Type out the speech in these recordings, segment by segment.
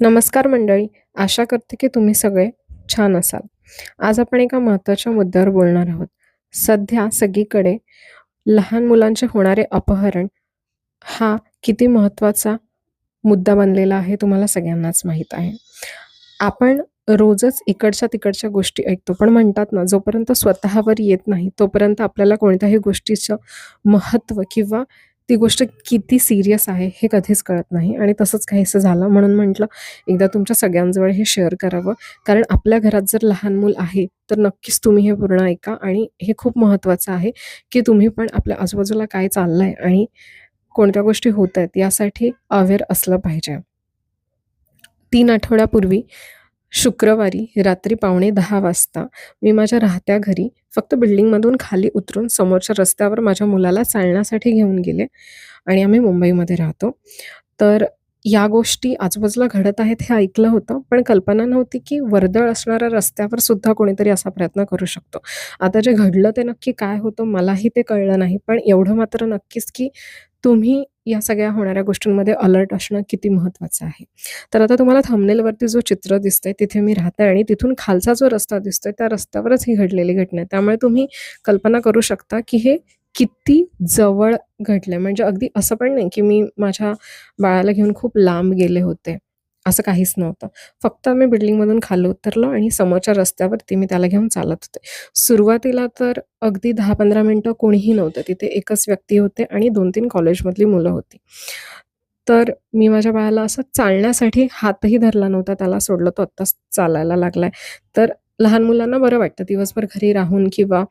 नमस्कार मंडळी. आशा करते की तुम्ही सगळे छान असाल. आज आपण एका महत्त्वाच्या मुद्द्यावर बोलणार आहोत. सध्या सगळीकडे लहान मुलांचे होणारे अपहरण हा किती महत्त्वाचा मुद्दा बनलेला आहे तुम्हाला सगळ्यांनाच माहीत आहे. आपण रोजच इकडच्या-तिकडच्या गोष्टी ऐकतो. पण म्हणतात ना, जोपर्यंत स्वतःवर येत नाही, तोपर्यंत आपल्याला कोणत्याही गोष्टीचं महत्त्व किंवा ती गोष्ट किती सिरियस आहे, हे कधीच कळत नाही आणि तसंच काहीसं झालं. म्हणून म्हटलं, एकदा तुमच्या सगळ्यांजवळ हे शेअर करावं. कारण आपल्या घरात जर लहान मूल आहे, तर नक्कीच तुम्ही हे पूर्ण ऐका आणि हे खूप महत्त्वाचं आहे, की तुम्ही पण आपल्या आजूबाजूला काय चाललं आहे आणि कोणत्या गोष्टी होत आहेत यासाठी अवेअर असलं पाहिजे. तीन आठवड्यापूर्वी शुक्रवारी रात्री पावणे दहा वाजता मी माझ्या राहत्या घरी फक्त बिल्डिंगमधून खाली उतरून समोरच्या रस्त्यावर माझ्या मुलाला चालण्यासाठी घेऊन गेले आणि आम्ही मुंबईमध्ये राहतो. तर या गोष्टी आजूबाजूला घडत आहेत हे ऐकलं होतं, पण कल्पना नव्हती की वर्दळ असणाऱ्या रस्त्यावर सुद्धा कोणीतरी असा प्रयत्न करू शकतो. आता जे घडलं ते नक्की काय होतं मलाही ते कळलं नाही. पण एवढं मात्र नक्कीच की तुम्ही या सगळ्या होणाऱ्या गोष्टींमध्ये अलर्ट असणं किती महत्त्वाचं आहे. तर आता तुम्हाला थंबनेलवरती जो चित्र दिसतंय तिथे मी राहते आणि तिथून खालचा जो रस्ता दिसतोय त्या रस्त्यावरच ही घडलेली घटना आहे. त्यामुळे तुम्ही कल्पना करू शकता की हे किती जवळ घडलंय. म्हणजे अगदी असं पण नाही की मी माझ्या बाळाला घेऊन खूप लांब गेले होते. असं काहीच नव्हतं. फक्त आम्ही बिल्डिंगमधून खाली उतरलो आणि समोरच्या रस्त्यावरती मी त्याला घेऊन चालत होते. सुरुवातीला तर अगदी दहा पंधरा मिनटं कोणीही नव्हतं. तिथे एकच व्यक्ती होते आणि 2-3 कॉलेजमधली मुलं होती. तर मी माझ्या बाळाला असं चालण्यासाठी हातही धरला नव्हता. त्याला सोडलं तो आत्ताच चालायला लागलाय. तर लहान मुलांना बरं वाटतं दिवसभर घरी राहून किंवा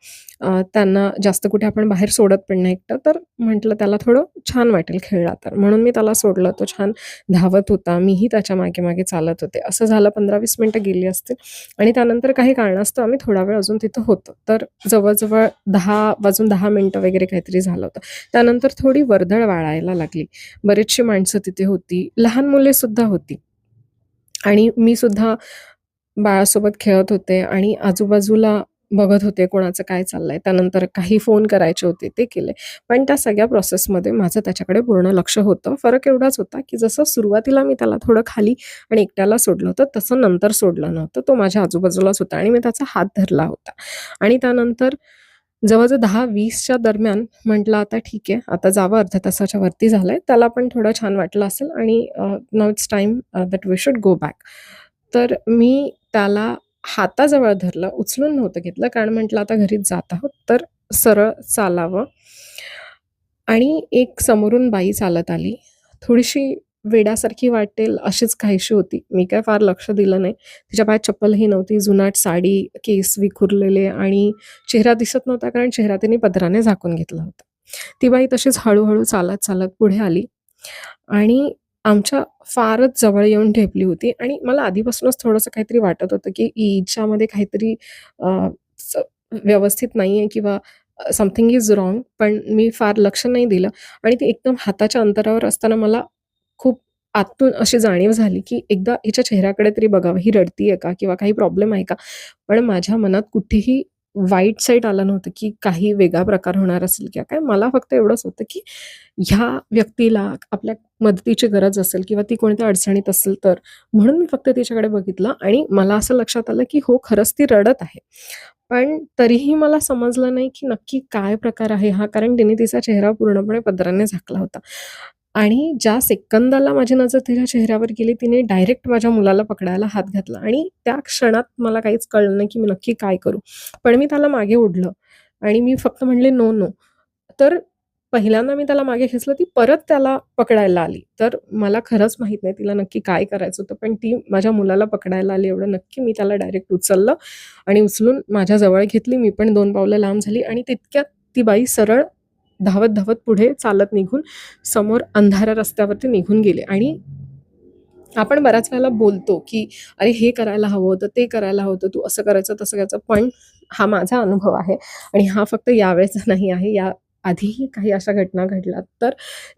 त्यांना जास्त कुठे आपण बाहेर सोडत पण नाही एकटं. तर म्हटलं त्याला थोडं छान वाटेल खेळला तर. म्हणून मी त्याला सोडलं. तो छान धावत होता. मीही त्याच्या मागे-मागे चालत होते. असं झालं 15-20 मिनिटं गेली असतील आणि त्यानंतर काही कारणास्तव आम्ही थोडा वेळ अजून तिथं होतो. तर जवळजवळ दहा वाजून दहा मिनटं वगैरे काहीतरी झालं होतं. त्यानंतर थोडी वर्दळ वाळायला लागली. बरीचशी माणसं तिथे होती. लहान मुलेसुद्धा होती. आणि मी सुद्धा बाळासोबत खेळत होते आणि आजूबाजूला बघत होते कोणाचं काय चाललंय. त्यानंतर काही फोन करायचे होते ते केले. पण त्या सगळ्या प्रोसेसमध्ये माझं त्याच्याकडे पूर्ण लक्ष होतं. फरक एवढाच होता की जसं सुरुवातीला मी त्याला थोडं खाली आणि एकट्याला सोडलं होतं, तसं नंतर सोडलं नव्हतं. तो माझ्या आजूबाजूलाच होता आणि मी त्याचा हात धरला होता. आणि त्यानंतर जवळजवळ दहा वीसच्या दरम्यान म्हटलं आता ठीक आहे. आता जावं अर्ध्या तासाच्या वरती झालंय. त्याला पण थोडं छान वाटलं असेल आणि नाव it's time that we should go back. तर मी त्याला हाताजवळ धरलं, उचलून नव्हतं घेतलं कारण म्हटलं आता घरीच जात आहोत, तर सरळ चालावं. आणि एक समोरून बाई चालत आली. थोडीशी वेड्यासारखी वाटेल अशीच काहीशी होती. मी काय फार लक्ष दिलं नाही. तिच्या पायात चप्पलही नव्हती. जुनाट साडी, केस विखुरलेले आणि चेहरा दिसत नव्हता कारण चेहरा तिने पदराने झाकून घेतला होता. ती बाई तशीच हळूहळू चालत-चालत पुढे आली आणि आमच्या फारच जवळ येऊन ठेपली होती आणि मला आधीपासूनच थोडंसं काहीतरी वाटत होतं की हिच्यामध्ये काहीतरी व्यवस्थित नाही आहे किंवा समथिंग इज रॉंग. पण मी फार लक्ष नाही दिलं आणि ती एकदम हाताच्या अंतरावर असताना मला खूप आतून अशी जाणीव झाली की एकदा हिच्या चेहऱ्याकडे तरी बघावं. ही रडतीये का? किंवा काही प्रॉब्लेम आहे का? पण माझ्या मनात कुठेही वाईट साईड आलं नव्हतं की काही वेगळा प्रकार होणार असेल किंवा काय. मला फक्त एवढंच होतं की ह्या व्यक्तीला आपल्या मदतीची गरज असेल किंवा ती कोणत्या अडचणीत असेल तर. म्हणून मी फक्त तिच्याकडे बघितलं आणि मला असं लक्षात आलं की हो, खरंच ती रडत आहे. पण तरीही मला समजलं नाही की नक्की काय प्रकार आहे हा? कारण तिने तिचा चेहरा पूर्णपणे पदराने झाकला होता. आणि ज्या सेकंदाला माझी नजर तिच्या चेहऱ्यावर गेली, तिने डायरेक्ट माझ्या मुलाला पकडायला हात घातला आणि त्या क्षणात मला काहीच कळलं नाही की मी नक्की काय करू? पण मी त्याला मागे ओढलं आणि मी फक्त म्हणले, "नो, नो." तर पहिल्यांदा मी त्याला मागे खेचलं, ती परत त्याला पकडायला आली. तर मला खरंच माहीत नाही तिला नक्की काय करायचं होतं. पण ती माझ्या मुलाला पकडायला आली एवढं नक्की. मी त्याला डायरेक्ट उचललं आणि उचलून माझ्या जवळ घेतली. मी पण दोन पावलं लांब झाली आणि तितक्यात ती बाई सरळ धावत-धावत पुढे चालत निघून समोर अंधारा रस्त्यावरती निघून गेले आणि आपण बऱ्याच वेळेला बोलतो की "अरे, हे करायला हवं होतं, ते करायला हवं होतं, तू असं करायचं, तसं करायचं." पण हा माझा अनुभव आहे आणि हा फक्त यावेळेचा नाही आहे. या आधीही काही अशा घटना घडल्यात. तर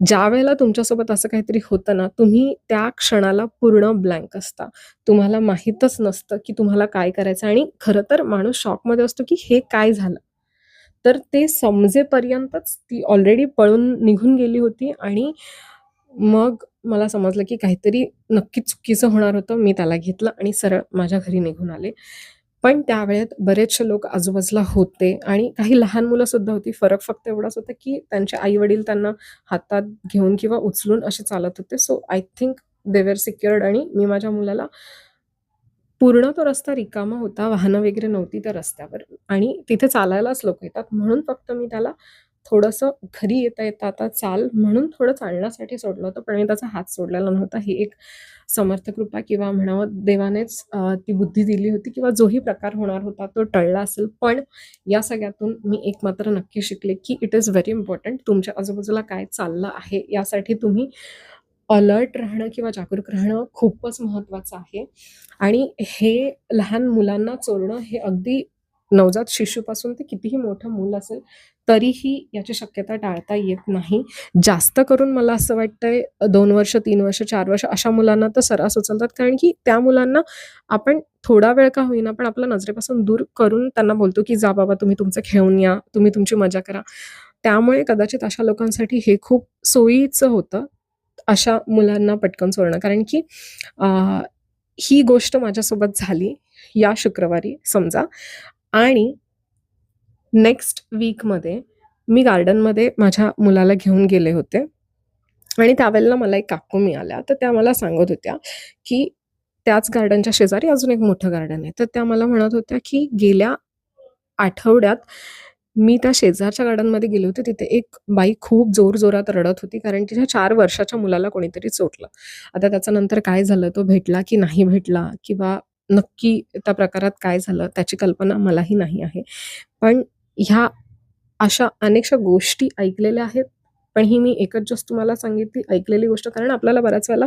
ज्या वेळेला तुमच्यासोबत असं काहीतरी होतं ना, तुम्ही त्या क्षणाला पूर्ण ब्लँक असता. तुम्हाला माहीतच नसतं की तुम्हाला काय करायचं आणि खरं तर माणूस शॉकमध्ये असतो की हे काय झालं? तर ते समजेपर्यंतच ती ऑलरेडी पळून निघून गेली होती आणि मग मला समजलं की काहीतरी नक्की चुकीचं होणार होतं. मी त्याला घेतलं आणि सरळ माझ्या घरी निघून आले. पण त्यावेळेत बरेचसे लोक आजूबाजूला होते आणि काही लहान मुलंसुद्धा होती. फरक फक्त एवढाच होता की त्यांचे आई-वडील त्यांना हातात घेऊन किंवा उचलून असे चालत होते. So I think they were secured आणि मी माझ्या मुलाला पूर्ण तो रस्ता रिकामा होता. वाहनं वगैरे नव्हती त्या रस्त्यावर आणि तिथे चालायलाच लोक येतात. म्हणून फक्त मी त्याला थोडंसं घरी येता-येता आता चाल म्हणून थोडं चालण्यासाठी सोडलं होतं. पण मी त्याचा हात सोडलेला नव्हता. ही एक समर्थ कृपा किंवा म्हणावं देवानेच ती बुद्धी दिली होती किंवा जोही प्रकार होणार होता तो टळला असेल. पण या सगळ्यातून मी एक मात्र नक्की शिकले की इट इज व्हेरी इम्पॉर्टंट तुमच्या आजूबाजूला काय चाललं आहे यासाठी तुम्ही अलर्ट राहणं किंवा जागरूक राहणं खूपच महत्त्वाचं आहे. आणि हे लहान मुलांना चोरणं हे अगदी नवजात शिशूपासून ते कितीही मोठं मूल असेल, तरीही याची शक्यता टाळता येत नाही. जास्त करून मला असं वाटतंय दोन वर्ष, तीन वर्ष, चार वर्ष अशा मुलांना तर सर्रास उचलतात. कारण की त्या मुलांना आपण थोडा वेळ का होईना पण आपल्या नजरेपासून दूर करून त्यांना बोलतो की "जा बाबा तुम्ही तुमचं खेळून या, तुम्ही तुमची मजा करा." त्यामुळे कदाचित अशा लोकांसाठी हे खूप सोयीचं होतं, अशा मुलांना पटकन चोरणं. कारण की ही गोष्ट माझ्यासोबत झाली या शुक्रवारी समजा आणि नेक्स्ट वीकमध्ये मी गार्डनमध्ये माझ्या मुलाला घेऊन गेले होते आणि त्यावेळेला मला एक काकू मिळाल्या. तर त्या मला सांगत होत्या की त्याच गार्डनच्या शेजारी अजून एक मोठं गार्डन आहे. तर त्या मला म्हणत होत्या की गेल्या आठवड्यात मी त्या शेजारच्या गार्डनमध्ये गेले होते. तिथे एक बाई खूप जोरजोरात रडत होती कारण तिच्या चार वर्षाच्या मुलाला कोणीतरी चोटलं आता त्याचं नंतर काय झालं, तो भेटला की नाही भेटला किंवा नक्की त्या प्रकारात काय झालं त्याची कल्पना मलाही नाही आहे. पण ह्या अशा अनेकशा गोष्टी ऐकलेल्या आहेत. पण ही मी एकच जस्ट तुम्हाला सांगितली ऐकलेली गोष्ट कारण आपल्याला बऱ्याच वेळेला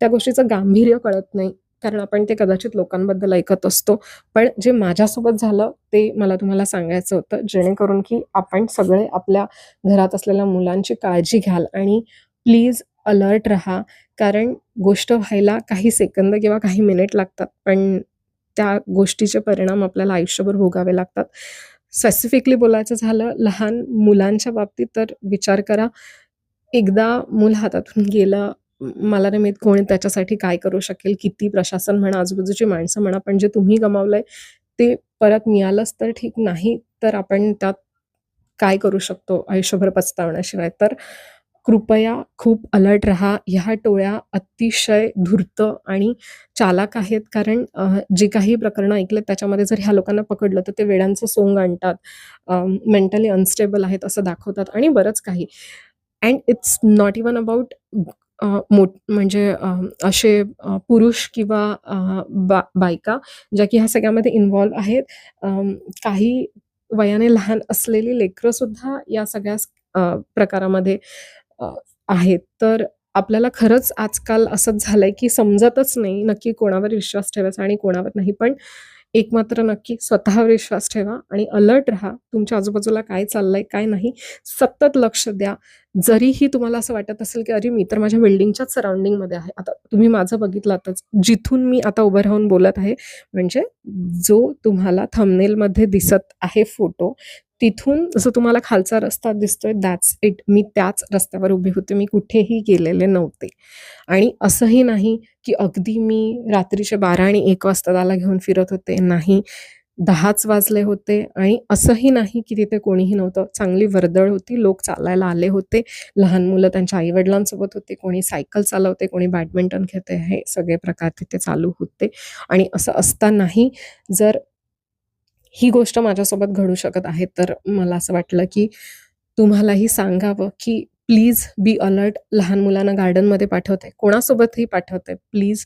त्या गोष्टीचं गांभीर्य कळत नाही. कारण आपण ते कदाचित लोकांबद्दल ऐकत असतो. पण जे माझ्यासोबत झालं ते मला तुम्हाला सांगायचं होतं. जेणेकरून की आपण सगळे आपल्या घरात असलेल्या मुलांची काळजी घ्याल आणि प्लीज अलर्ट राहा. कारण गोष्ट व्हायला काही सेकंद किंवा काही मिनिट लागतात. पण त्या गोष्टीचे परिणाम आपल्याला आयुष्यभर भोगावे लागतात. स्पेसिफिकली बोलायचं झालं लहान मुलांच्या बाबतीत तर विचार करा. एकदा मूल हातातून गेलं, मला नाही माहीत कोणी त्याच्यासाठी काय करू शकेल. किती प्रशासन म्हणा, आजूबाजूची माणसं म्हणा, पण जे तुम्ही गमावलंय ते परत मिळालंच तर ठीक, नाही तर आपण त्यात काय करू शकतो आयुष्यभर पचतावण्याशिवाय तर कृपया खूप अलर्ट राहा. ह्या टोळ्या अतिशय धूर्त आणि चालक आहेत. कारण जे काही प्रकरणं ऐकलेत त्याच्यामध्ये जर ह्या लोकांना पकडलं तर ते वेळांचं सोंग आणतात. मेंटली अनस्टेबल आहेत असं दाखवतात आणि बरंच काही. And it's not even about uh, मोठ म्हणजे अ, असे अ, पुरुष किंवा अ, बा बायका ज्या की ह्या सगळ्यामध्ये इन्व्हॉल्व आहेत. काही वयाने लहान असलेली लेकरंसुद्धा या सगळ्या अ, प्रकारामध्ये अ, आहेत. तर आपल्याला खरंच आजकाल असंच झालंय की समजतच नाही नक्की कोणावर विश्वास ठेवायचा आणि कोणावर नाही. पण एक मात्र नक्की स्वतःवर विश्वास ठेवा आणि अलर्ट राहा. तुमच्या आजूबाजूला काय चाललंय, काय नाही सतत लक्ष द्या. जरीही तुम्हाला असं वाटत असेल की अरे मी तर माझ्या बिल्डिंगच्याच सराउंडिंगमध्ये आहे. आता तुम्ही माझं बघितलातच. जिथून मी आता उभं राहून बोलत आहे म्हणजे जो तुम्हाला थमनेलमध्ये दिसत आहे फोटो, तिथून जसं तुम्हाला खालचा रस्ता दिसतोय दॅट्स इट. मी त्याच रस्त्यावर उभी होते. मी कुठेही गेलेले नव्हते. आणि असंही नाही की अगदी मी रात्रीचे 12 आणि एक वाजता त्याला घेऊन फिरत होते. नाही. 10च वाजले होते आणि असंही नाही की तिथे कोणीही नव्हतं. चांगली वर्दळ होती. लोक चालायला आले होते. लहान मुलं त्यांच्या आईवडिलांसोबत होते. कोणी सायकल चालवते, कोणी बॅडमिंटन खेळते. हे सगळे प्रकार तिथे चालू होते. आणि असं असतानाही जर ही गोष्ट माझ्यासोबत घडू शकत आहे, तर मला असं वाटलं की तुम्हालाही सांगावं की प्लीज बी अलर्ट. लहान मुलांना गार्डनमध्ये पाठवते कोणासोबतही पाठवते प्लीज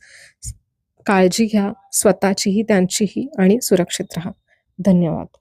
काळजी घ्या स्वतःचीही, त्यांचीही आणि सुरक्षित राहा. धन्यवाद.